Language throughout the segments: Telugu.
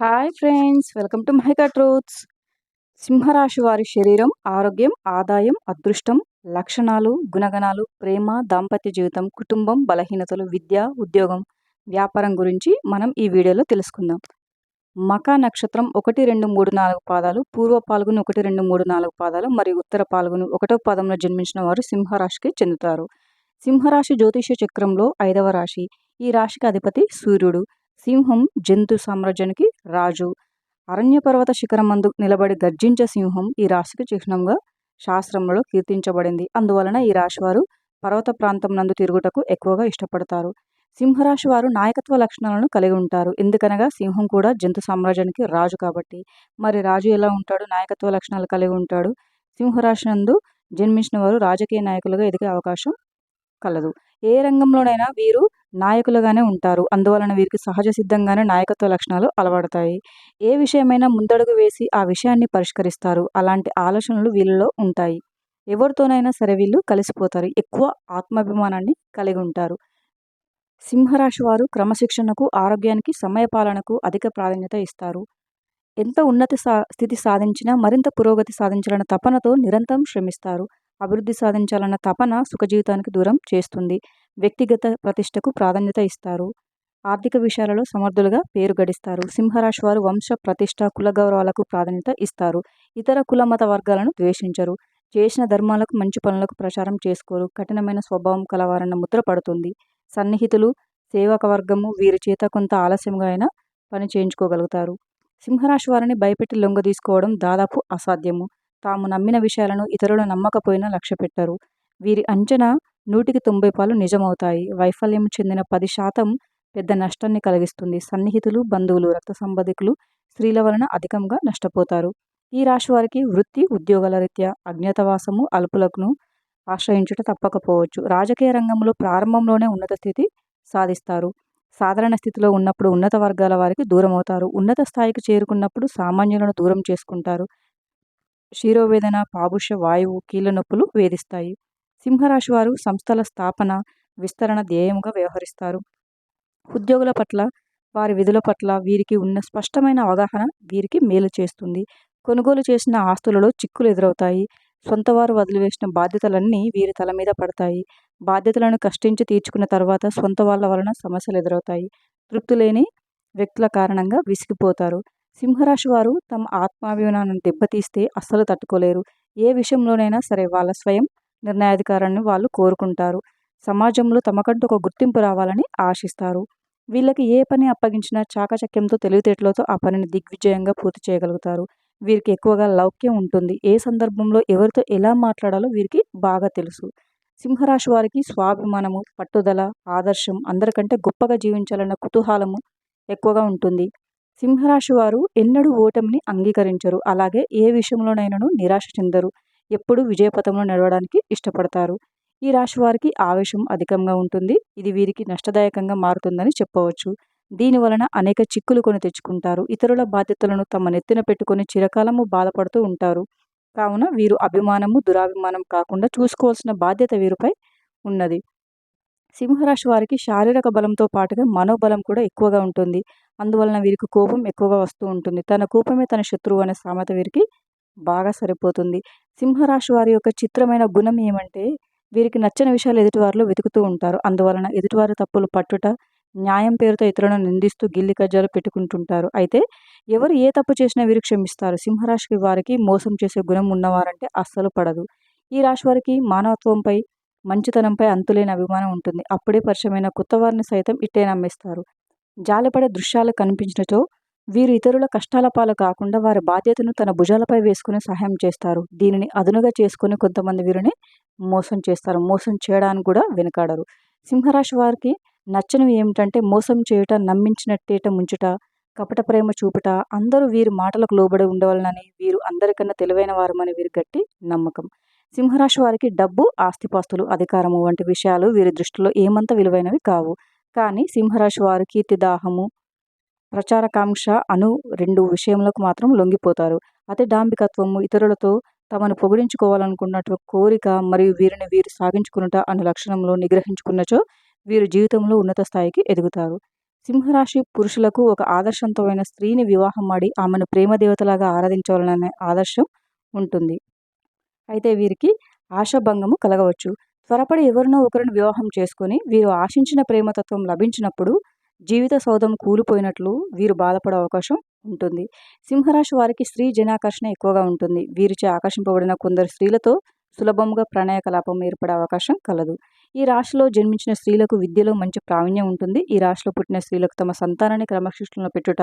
హాయ్ ఫ్రెండ్స్ వెల్కమ్ టు మైకా ట్రూత్స్ సింహరాశి వారి శరీరం ఆరోగ్యం ఆదాయం అదృష్టం లక్షణాలు గుణగణాలు ప్రేమ దాంపత్య జీవితం కుటుంబం బలహీనతలు విద్య ఉద్యోగం వ్యాపారం గురించి మనం ఈ వీడియోలో తెలుసుకుందాం. మకా నక్షత్రం ఒకటి రెండు మూడు నాలుగు పాదాలు పూర్వ పాల్గొని ఒకటి రెండు మూడు నాలుగు పాదాలు మరియు ఉత్తర పాల్గొని ఒకటో పాదంలో జన్మించిన వారు సింహరాశికి చెందుతారు. సింహరాశి జ్యోతిష చక్రంలో ఐదవ రాశి. ఈ రాశికి అధిపతి సూర్యుడు. సింహం జంతు సామ్రాజ్యానికి రాజు. అరణ్య పర్వత శిఖరం మందు నిలబడి గర్జించే సింహం ఈ రాశికి చిహ్నంగా శాస్త్రంలో కీర్తించబడింది. అందువలన ఈ రాశివారు పర్వత ప్రాంతం నందు తిరుగుటకు ఎక్కువగా ఇష్టపడతారు. సింహరాశి వారు నాయకత్వ లక్షణాలను కలిగి ఉంటారు. ఎందుకనగా సింహం కూడా జంతు సామ్రాజ్యానికి రాజు కాబట్టి. మరి రాజు ఎలా ఉంటాడు? నాయకత్వ లక్షణాలు కలిగి ఉంటాడు. సింహరాశి నందు జన్మించిన వారు రాజకీయ నాయకులుగా ఎదిగే అవకాశం కలదు. ఏ రంగంలోనైనా వీరు నాయకులుగానే ఉంటారు. అందువలన వీరికి సహజ సిద్ధంగానే నాయకత్వ లక్షణాలు అలవడతాయి. ఏ విషయమైనా ముందడుగు వేసి ఆ విషయాన్ని పరిష్కరిస్తారు. అలాంటి ఆలోచనలు వీళ్ళలో ఉంటాయి. ఎవరితోనైనా సరే వీళ్ళు కలిసిపోతారు. ఎక్కువ ఆత్మాభిమానాన్ని కలిగి ఉంటారు. సింహరాశి వారు క్రమశిక్షణకు ఆరోగ్యానికి సమయపాలనకు అధిక ప్రాధాన్యత ఇస్తారు. ఎంత ఉన్నత సా స్థితి సాధించినా మరింత పురోగతి సాధించాలన్న తపనతో నిరంతరం శ్రమిస్తారు. అభివృద్ధి సాధించాలన్న తపన సుఖజీవితానికి దూరం చేస్తుంది. వ్యక్తిగత ప్రతిష్టకు ప్రాధాన్యత ఇస్తారు. ఆర్థిక విషయాలలో సమర్థులుగా పేరు గడిస్తారు. సింహరాశి వారు వంశ ప్రతిష్ట కుల గౌరవాలకు ప్రాధాన్యత ఇస్తారు. ఇతర కుల మత వర్గాలను ద్వేషించరు. చేసిన ధర్మాలకు మంచి పనులకు ప్రచారం చేసుకోరు. కఠినమైన స్వభావం కలవారన్న ముద్ర పడుతుంది. సన్నిహితులు సేవక వర్గము వీరి చేత కొంత ఆలస్యంగా అయినా పని చేయించుకోగలుగుతారు. సింహరాశి వారిని భయపెట్టి లొంగ తీసుకోవడం దాదాపు అసాధ్యము. తాము నమ్మిన విషయాలను ఇతరులు నమ్మకపోయినా లక్ష్య పెట్టరు వీరి అంచనా నూటికి తొంభై పాలు నిజమవుతాయి. వైఫల్యం చెందిన పది శాతం పెద్ద నష్టాన్ని కలిగిస్తుంది. సన్నిహితులు బంధువులు రక్త సంబంధికులు స్త్రీల వలన అధికంగా నష్టపోతారు. ఈ రాశి వారికి వృత్తి ఉద్యోగాల రీత్యా అజ్ఞాతవాసము అల్పులకును ఆశ్రయించుట తప్పకపోవచ్చు. రాజకీయ రంగంలో ప్రారంభంలోనే ఉన్నత స్థితి సాధిస్తారు. సాధారణ స్థితిలో ఉన్నప్పుడు ఉన్నత వర్గాల వారికి దూరం అవుతారు ఉన్నత స్థాయికి చేరుకున్నప్పుడు సామాన్యులను దూరం చేసుకుంటారు. శిరోవేదన పాబుష్య వాయువు కీళ్ళ నొప్పులు వేధిస్తాయి. సింహరాశి వారు సంస్థల స్థాపన విస్తరణ ధ్యేయముగా వ్యవహరిస్తారు. ఉద్యోగుల పట్ల వారి విధుల పట్ల వీరికి ఉన్న స్పష్టమైన అవగాహన వీరికి మేలు చేస్తుంది. కొనుగోలు చేసిన ఆస్తులలో చిక్కులు ఎదురవుతాయి. సొంతవారు వదిలివేసిన బాధ్యతలన్నీ వీరి తల మీద పడతాయి. బాధ్యతలను కష్టించి తీర్చుకున్న తర్వాత సొంత వాళ్ళ వలన సమస్యలు ఎదురవుతాయి. తృప్తి లేని వ్యక్తుల కారణంగా విసిగిపోతారు. సింహరాశి వారు తమ ఆత్మాభిమానాన్ని దెబ్బతీస్తే అస్సలు తట్టుకోలేరు. ఏ విషయంలోనైనా సరే వాళ్ళ స్వయం నిర్ణయాధికారాన్ని వాళ్ళు కోరుకుంటారు. సమాజంలో తమకంటూ ఒక గుర్తింపు రావాలని ఆశిస్తారు. వీళ్ళకి ఏ పని అప్పగించినా చాకచక్యంతో తెలివితేటలతో ఆ పనిని దిగ్విజయంగా పూర్తి చేయగలుగుతారు. వీరికి ఎక్కువగా లౌక్యం ఉంటుంది. ఏ సందర్భంలో ఎవరితో ఎలా మాట్లాడాలో వీరికి బాగా తెలుసు. సింహరాశి వారికి స్వాభిమానము పట్టుదల ఆదర్శం అందరికంటే గొప్పగా జీవించాలన్న కుతూహలము ఎక్కువగా ఉంటుంది. సింహరాశి వారు ఎన్నడూ ఓటమిని అంగీకరించరు. అలాగే ఏ విషయంలోనైనాను నిరాశ చెందరు. ఎప్పుడూ విజయపథంలో నడవడానికి ఇష్టపడతారు. ఈ రాశి వారికి ఆవేశం అధికంగా ఉంటుంది. ఇది వీరికి నష్టదాయకంగా మారుతుందని చెప్పవచ్చు. దీని వలన అనేక చిక్కులు కొని తెచ్చుకుంటారు. ఇతరుల బాధ్యతలను తమ నెత్తిన పెట్టుకొని చిరకాలము బాధపడుతూ ఉంటారు. కావున వీరు అభిమానము దురాభిమానం కాకుండా చూసుకోవాల్సిన బాధ్యత వీరిపై ఉన్నది. సింహరాశి వారికి శారీరక బలంతో పాటుగా మనోబలం కూడా ఎక్కువగా ఉంటుంది. అందువలన వీరికి కోపం ఎక్కువగా వస్తూ ఉంటుంది. తన కోపమే తన శత్రువు అనే సామెత వీరికి బాగా సరిపోతుంది. సింహరాశి వారి యొక్క చిత్రమైన గుణం ఏమంటే వీరికి నచ్చిన విషయాలు ఎదుటివారిలో వెతుకుతూ ఉంటారు. అందువలన ఎదుటివారి తప్పులు పట్టుట న్యాయం పేరుతో ఇతరులను నిందిస్తూ గిల్లి కజ్జాలు పెట్టుకుంటుంటారు. అయితే ఎవరు ఏ తప్పు చేసినా వీరు క్షమిస్తారు. సింహరాశికి వారికి మోసం చేసే గుణం ఉన్నవారంటే అస్సలు పడదు. ఈ రాశి వారికి మానవత్వంపై మంచితనంపై అంతులేని అభిమానం ఉంటుంది. అప్పుడే పరిచయమైన కొత్త వారిని సైతం ఇట్టే నమ్మేస్తారు. జాలిపడే దృశ్యాలు కనిపించినచో వీరు ఇతరుల కష్టాల పాలు కాకుండా వారి బాధ్యతను తన భుజాలపై వేసుకుని సహాయం చేస్తారు. దీనిని అదునుగా చేసుకుని కొంతమంది వీరిని మోసం చేస్తారు. మోసం చేయడానికి కూడా వెనుకాడరు. సింహరాశి వారికి నచ్చనివి ఏమిటంటే మోసం చేయుట నమ్మించినట్టేట ముంచుట కపట ప్రేమ చూపుట అందరూ వీరి మాటలకు లోబడి ఉండవాలని వీరు అందరికన్నా తెలివైన వారమని వీరి గట్టి నమ్మకం. సింహరాశి వారికి డబ్బు ఆస్తిపాస్తులు అధికారము వంటి విషయాలు వీరి దృష్టిలో ఏమంత విలువైనవి కావు. కానీ సింహరాశి వారు కీర్తిదాహము ప్రచారకాంక్ష అను రెండు విషయములకు మాత్రం లొంగిపోతారు. అతి డాంబికత్వము ఇతరులతో తమను పొగిడించుకోవాలనుకున్నట్టు కోరిక మరియు వీరిని వీరు సాగించుకున్నట అను లక్షణంలో నిగ్రహించుకున్నచో వీరు జీవితంలో ఉన్నత స్థాయికి ఎదుగుతారు. సింహరాశి పురుషులకు ఒక ఆదర్శవంతమైన స్త్రీని వివాహం ఆడి ఆమెను ప్రేమదేవతలాగా ఆరాధించాలనే ఆదర్శం ఉంటుంది. అయితే వీరికి ఆశాభంగము కలగవచ్చు. త్వరపడి ఎవరినో ఒకరిని వివాహం చేసుకొని వీరు ఆశించిన ప్రేమతత్వం లభించినప్పుడు జీవిత సౌధం కూలిపోయినట్లు వీరు బాధపడే అవకాశం ఉంటుంది. సింహరాశి వారికి స్త్రీ జనాకర్షణ ఎక్కువగా ఉంటుంది. వీరిచే ఆకర్షింపబడిన కొందరు స్త్రీలతో సులభంగా ప్రణయ కలాపం ఏర్పడే అవకాశం కలదు. ఈ రాశిలో జన్మించిన స్త్రీలకు విద్యలో మంచి ప్రావీణ్యం ఉంటుంది. ఈ రాశిలో పుట్టిన స్త్రీలకు తమ సంతానాన్ని క్రమశిక్షణలో పెట్టుట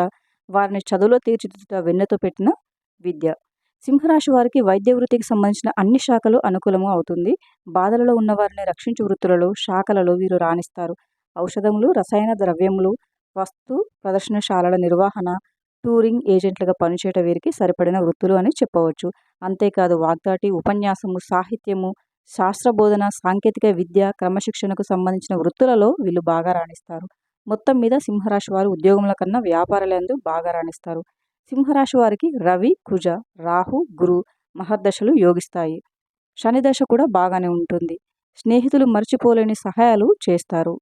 వారిని చదువులో తీర్చిదిద్దుట వెన్నెతో పెట్టిన విద్య. సింహరాశి వారికి వైద్య వృత్తికి సంబంధించిన అన్ని శాఖలు అనుకూలము అవుతుంది. బాధలలో ఉన్న వారిని రక్షించు వృత్తులలో శాఖలలో వీరు రాణిస్తారు. ఔషధములు రసాయన ద్రవ్యములు వస్తు ప్రదర్శనశాలల నిర్వహణ టూరింగ్ ఏజెంట్లుగా పనిచేయట వీరికి సరిపడిన వృత్తులు అని చెప్పవచ్చు. అంతేకాదు వాగ్దాటి ఉపన్యాసము సాహిత్యము శాస్త్రబోధన సాంకేతిక విద్య క్రమశిక్షణకు సంబంధించిన వృత్తులలో వీళ్ళు బాగా రాణిస్తారు. మొత్తం మీద సింహరాశి వారు ఉద్యోగముల కన్నా వ్యాపారాలందు బాగా రాణిస్తారు. సింహరాశి వారికి రవి కుజ రాహు గురు మహర్దశలు యోగిస్తాయి. శని దశ కూడా బాగానే ఉంటుంది. స్నేహితులు మర్చిపోలేని సహాయాలు చేస్తారు.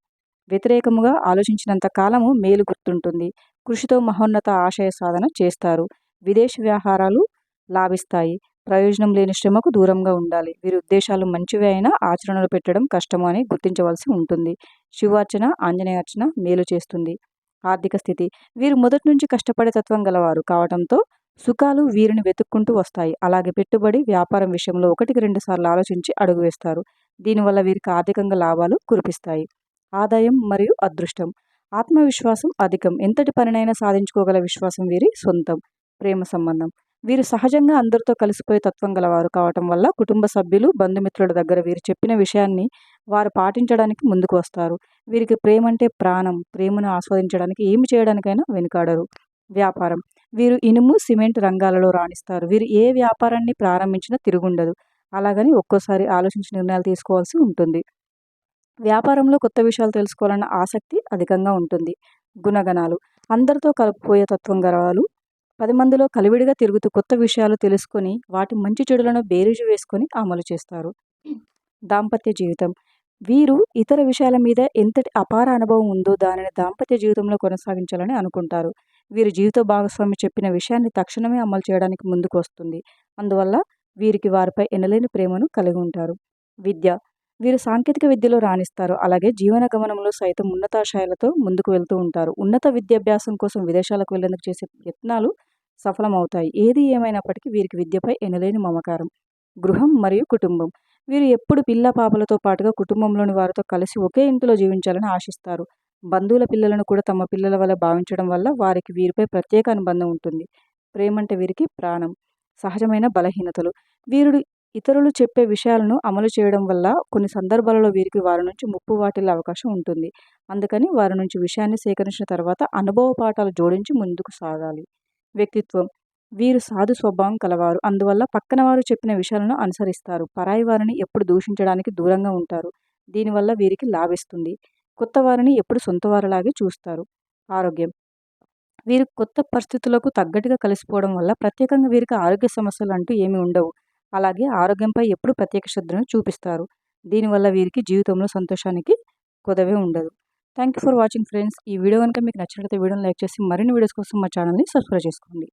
వ్యతిరేకముగా ఆలోచించినంత కాలము మేలు గుర్తుంటుంది. కృషితో మహోన్నత ఆశయ సాధన చేస్తారు. విదేశీ వ్యవహారాలు లాభిస్తాయి. ప్రయోజనం లేని శ్రమకు దూరంగా ఉండాలి. వీరి ఉద్దేశాలు మంచివే అయినా ఆచరణలు పెట్టడం కష్టము అని గుర్తించవలసి ఉంటుంది. శివార్చన ఆంజనేయార్చన మేలు చేస్తుంది. ఆర్థిక స్థితి. వీరు మొదటి నుంచి కష్టపడే తత్వం గలవారు కావడంతో సుఖాలు వీరిని వెతుక్కుంటూ వస్తాయి. అలాగే పెట్టుబడి వ్యాపారం విషయంలో ఒకటికి రెండు సార్లు ఆలోచించి అడుగు వేస్తారు. దీనివల్ల వీరికి ఆర్థికంగా లాభాలు కురిపిస్తాయి. ఆదాయం మరియు అదృష్టం. ఆత్మవిశ్వాసం అధికం. ఎంతటి పనినైనా సాధించుకోగల విశ్వాసం వీరి సొంతం. ప్రేమ సంబంధం. వీరు సహజంగా అందరితో కలిసిపోయే తత్వం గలవారు కావటం వల్ల కుటుంబ సభ్యులు బంధుమిత్రుల దగ్గర వీరు చెప్పిన విషయాన్ని వారు పాటించడానికి ముందుకు వస్తారు. వీరికి ప్రేమ అంటే ప్రాణం. ప్రేమను ఆస్వాదించడానికి ఏమి చేయడానికైనా వెనుకాడరు. వ్యాపారం. వీరు ఇనుము సిమెంట్ రంగాలలో రాణిస్తారు. వీరు ఏ వ్యాపారాన్ని ప్రారంభించినా తిరుగుండదు. అలాగని ఒక్కోసారి ఆలోచించి నిర్ణయాలు తీసుకోవాల్సి ఉంటుంది. వ్యాపారంలో కొత్త విషయాలు తెలుసుకోవాలన్న ఆసక్తి అధికంగా ఉంటుంది. గుణగణాలు. అందరితో కలిపిపోయే తత్వం గలవారు పది మందిలో కలివిడిగా తిరుగుతూ కొత్త విషయాలు తెలుసుకొని వాటి మంచి చెడులను బేరీజు వేసుకొని అమలు చేస్తారు. దాంపత్య జీవితం. వీరు ఇతర విషయాల మీద ఎంతటి అపార అనుభవం ఉందో దానిని దాంపత్య జీవితంలో కొనసాగించాలని అనుకుంటారు. వీరి జీవిత భాగస్వామి చెప్పిన విషయాన్ని తక్షణమే అమలు చేయడానికి ముందుకు వస్తుంది. అందువల్ల వీరికి వారిపై ఎనలేని ప్రేమను కలిగి ఉంటారు. విద్య. వీరు సాంకేతిక విద్యలో రాణిస్తారు. అలాగే జీవన గమనంలో సైతం ఉన్నతాశయాలతో ముందుకు వెళ్తూ ఉంటారు. ఉన్నత విద్యాభ్యాసం కోసం విదేశాలకు వెళ్ళేందుకు చేసే యత్నాలు సఫలమవుతాయి. ఏది ఏమైనప్పటికీ వీరికి విద్యపై ఎనలేని మమకారం గృహం మరియు కుటుంబం. వీరు ఎప్పుడు పిల్ల పాపలతో పాటుగా కుటుంబంలోని వారితో కలిసి ఒకే ఇంటిలో జీవించాలని ఆశిస్తారు. బంధువుల పిల్లలను కూడా తమ పిల్లల వల్ల భావించడం వల్ల వారికి వీరిపై ప్రత్యేక అనుబంధం ఉంటుంది. ప్రేమంటే వీరికి ప్రాణం సహజమైన బలహీనతలు. వీరుడు ఇతరులు చెప్పే విషయాలను అమలు చేయడం వల్ల కొన్ని సందర్భాలలో వీరికి వారి నుంచి ముప్పు వాటిల్లే అవకాశం ఉంటుంది. అందుకని వారి నుంచి విషయాన్ని సేకరించిన తర్వాత అనుభవ పాఠాలు జోడించి ముందుకు సాగాలి. వ్యక్తిత్వం. వీరు సాధు స్వభావం కలవారు. అందువల్ల పక్కన వారు చెప్పిన విషయాలను అనుసరిస్తారు. పరాయి వారిని ఎప్పుడు దూషించడానికి దూరంగా ఉంటారు. దీనివల్ల వీరికి లాభిస్తుంది. కొత్త వారిని ఎప్పుడు సొంత వారిలాగే చూస్తారు. ఆరోగ్యం. వీరు కొత్త పరిస్థితులకు తగ్గట్టుగా కలిసిపోవడం వల్ల ప్రత్యేకంగా వీరికి ఆరోగ్య సమస్యలు అంటూ ఏమీ ఉండవు. అలాగే ఆరోగ్యంపై ఎప్పుడు ప్రత్యేక శ్రద్ధను చూపిస్తారు. దీనివల్ల వీరికి జీవితంలో సంతోషానికి కొదవే ఉండదు. Thank you for watching friends. ఈ వీడియో కనుక మీకు నచ్చినట్లయితే వీడియోని లైక్ చేసి మరిన్ని వీడియోస్ కోసం మా ఛానల్ని సబ్స్క్రైబ్ చేసుకోండి.